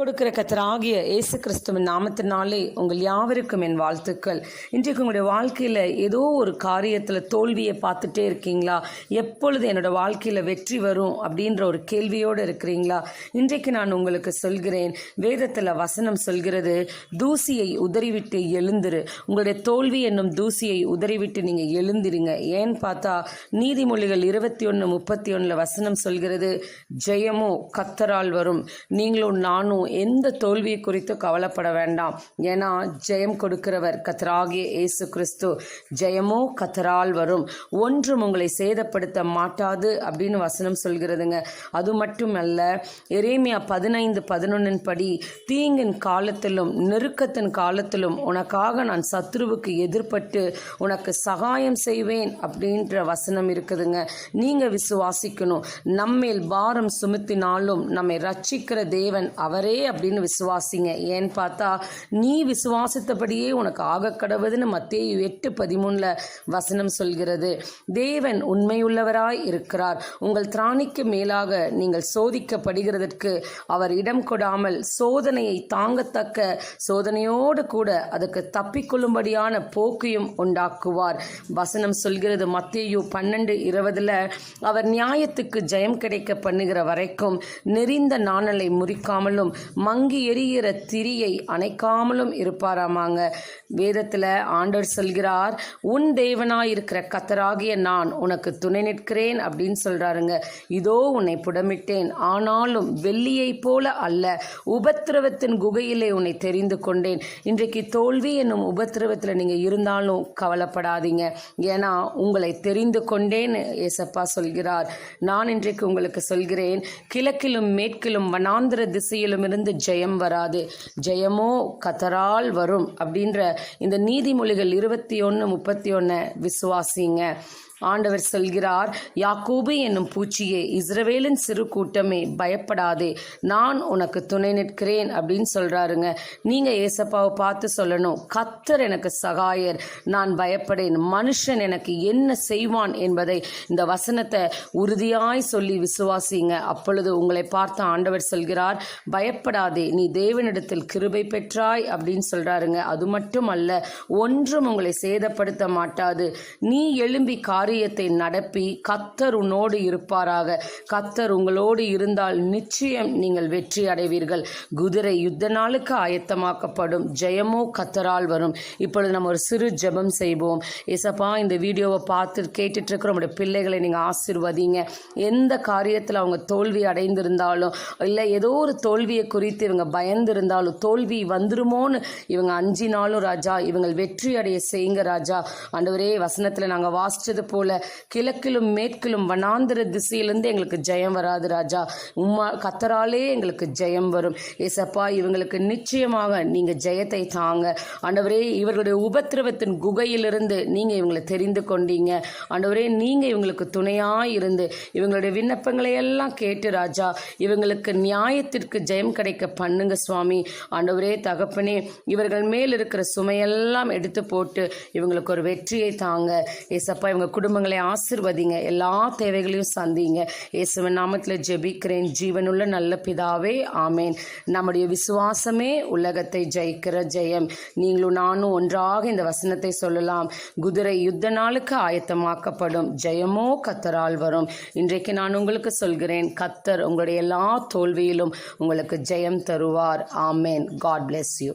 கொடுக்கிற கத்தராகிய இயேசு கிறிஸ்துவின் நாமத்தினாலே உங்கள் யாவருக்கும் என் வாழ்த்துக்கள். இன்றைக்கு உங்களுடைய வாழ்க்கையில் ஏதோ ஒரு காரியத்தில் தோல்வியை பார்த்துட்டே இருக்கீங்களா? எப்பொழுது என்னோட வாழ்க்கையில் வெற்றி வரும் அப்படின்ற ஒரு கேள்வியோடு இருக்கிறீங்களா? இன்றைக்கு நான் உங்களுக்கு சொல்கிறேன் வேதத்தில் வசனம் சொல்கிறது தூசியை உதறிவிட்டு எழுந்துரு. உங்களுடைய தோல்வி என்னும் தூசியை உதறிவிட்டு நீங்கள் எழுந்திருங்க. ஏன்னு பார்த்தா நீதிமொழிகள் இருபத்தி ஒன்று முப்பத்தி ஒன்றில் வசனம் சொல்கிறது ஜெயமோ கத்தரால் வரும். நீங்களும் நானும் எந்த தோல்வியை குறித்து கவலைப்பட வேண்டாம். ஏன்னா ஜெயம் கொடுக்கிறவர் கத்தராகிய இயேசு கிறிஸ்து. ஜெயமோ கத்தரால் வரும். ஒன்றும் உங்களை சேதப்படுத்த மாட்டாது அப்படின்னு வசனம் சொல்கிறதுங்க. அது மட்டும் அல்ல எரேமியா பதினைந்து பதினொன்னின் படி தீங்கின் காலத்திலும் நெருக்கத்தின் காலத்திலும் உனக்காக நான் சத்ருவுக்கு எதிர்ப்பட்டு உனக்கு சகாயம் செய்வேன் அப்படின்ற வசனம் இருக்குதுங்க. நீங்கள் விசுவாசிக்கணும். நம்மேல் பாரம் சுமத்தினாலும் நம்மை ரட்சிக்கிற தேவன் அவரே அப்படின்னு விசுவாசிங்க. ஏன்னு பார்த்தா நீ விசுவாசித்தபடியே உனக்கு ஆக கடவுதுன்னு மத்திய எட்டு பதிமூணில் வசனம் சொல்கிறது. தேவன் உண்மையுள்ளவராய் இருக்கிறார். உங்கள் திராணிக்கு மேலாக நீங்கள் சோதிக்கப்படுகிறதற்கு அவர் இடம் கொடாமல் சோதனையை தாங்கத்தக்க சோதனையோடு கூட அதுக்கு தப்பிக்கொள்ளும்படியான போக்கையும் உண்டாக்குவார். வசனம் சொல்கிறது மத்தியு பன்னெண்டு இருபதுல அவர் நியாயத்துக்கு ஜெயம் கிடைக்க பண்ணுகிற வரைக்கும் நெறிந்த நாணலை முறிக்காமலும் மங்கி எரிகிற திரியை அணைக்காமலும் இருப்பாராமாங்க. வேதத்தில் ஆண்டவர் சொல்கிறார் உன் தேவனாயிருக்கிற கத்தராகிய நான் உனக்கு துணை நிற்கிறேன் அப்படின்னு சொல்றாருங்க. இதோ உன்னை புடமிட்டேன். ஆனாலும் வெள்ளியைப் போல அல்ல உபத்திரவத்தின் குகையிலே உன்னை தெரிந்து கொண்டேன். இன்றைக்கு தோல்வி என்னும் உபத்திரவத்தில் நீங்கள் இருந்தாலும் கவலைப்படாதீங்க. ஏன்னா உங்களை தெரிந்து கொண்டேன்னு ஏசப்பா சொல்கிறார். நான் இன்றைக்கு உங்களுக்கு சொல்கிறேன் கிழக்கிலும் மேற்கிலும் வனாந்திர திசையிலும் இருந்து ஜெயம் வராது. ஜெயமோ கதரால் வரும் அப்படின்ற இந்த நீதிமொழிகள் இருபத்தி ஒன்று முப்பத்தி ஒன்று விசுவாசிங்க. ஆண்டவர் சொல்கிறார் யாக்கோபு என்னும் பூச்சியே இஸ்ரவேலின் சிறு கூட்டமே பயப்படாதே நான் உனக்கு துணை நிற்கிறேன் அப்படின்னு சொல்றாருங்க. நீங்க ஏசப்பாவை பார்த்து சொல்லணும் கத்தர் எனக்கு சகாயர் நான் பயப்படேன் மனுஷன் எனக்கு என்ன செய்வான் என்பதை இந்த வசனத்தை உறுதியாய் சொல்லி விசுவாசிங்க. அப்பொழுது உங்களை பார்த்து ஆண்டவர் சொல்கிறார் பயப்படாதே நீ தேவனிடத்தில் கிருபை பெற்றாய் அப்படின்னு சொல்றாருங்க. அது மட்டும் அல்ல ஒன்றும் உங்களை சேதப்படுத்த மாட்டாது. நீ எழும்பி காரியத்தை நடப்பி கத்தர் உன்னோடு இருப்பாராக. கத்தர் உங்களோடு இருந்தால் நிச்சயம் நீங்கள் வெற்றி அடைவீர்கள். குதிரை யுத்த நாளுக்கு ஆயத்தமாக்கப்படும். ஜெயமோ கத்தரால் வரும். இப்பொழுது நம்ம ஒரு சிறு ஜெபம் செய்வோம். ஏசப்பா இந்த வீடியோவை பார்த்து கேட்டுட்டு இருக்கிற நம்முடைய பிள்ளைகளை நீங்கள் ஆசிர்வதிங்க. எந்த காரியத்தில் அவங்க தோல்வி அடைந்திருந்தாலும் இல்லை ஏதோ ஒரு தோல்வியை குறித்து இவங்க பயந்திருந்தாலும் தோல்வி வந்துருமோன்னு இவங்க அஞ்சினாலும் ராஜா இவங்கள் வெற்றி அடைய செய்யுங்க ராஜா. ஆண்டவரே வசனத்தில் நாங்கள் வாசிச்சது போல கிழக்கிலும் மேற்கிலும் வனாந்திர திசையிலிருந்து எங்களுக்கு ஜெயம் வராது ராஜா. உம்மா கத்தராலே எங்களுக்கு ஜெயம் வரும். ஏசப்பா இவங்களுக்கு நிச்சயமாக நீங்கள் ஜெயத்தை தாங்க. ஆண்டவரே இவர்களுடைய உபத்திரவத்தின் குகையிலிருந்து நீங்கள் இவங்களை தெரிந்து கொண்டீங்க. ஆண்டவரே நீங்கள் இவங்களுக்கு துணையாக இருந்து இவங்களுடைய விண்ணப்பங்களை எல்லாம் கேட்டு ராஜா இவங்களுக்கு நியாயத்திற்கு ஜெயம் கிடைக்க பண்ணுங்க சுவாமி. ஆண்டவரே தகப்பனே இவர்கள் மேல் இருக்கிற சுமையெல்லாம் எடுத்து போட்டு இவங்களுக்கு ஒரு வெற்றியை தாங்க. ஏசப்பா இவங்க குடும்ப குடும்பங்களை ஆசிர்வதிங்க. எல்லா தேவைகளையும் சந்திங்க. இயேசுவின் நாமத்தில் ஜெபிக்கிறேன். ஜீவனுள்ள நல்ல பிதாவே ஆமேன். நம்முடைய விசுவாசமே உலகத்தை ஜெயிக்கிற ஜெயம். நீங்களும் நானும் ஒன்றாக இந்த வசனத்தை சொல்லலாம். குதிரை யுத்த நாளுக்கு ஆயத்தமாக்கப்படும். ஜெயமோ கத்தரால் வரும். இன்றைக்கு நான் உங்களுக்கு சொல்கிறேன் கத்தர் உங்களுடைய எல்லா தோல்வியிலும் உங்களுக்கு ஜெயம் தருவார். ஆமேன். God bless you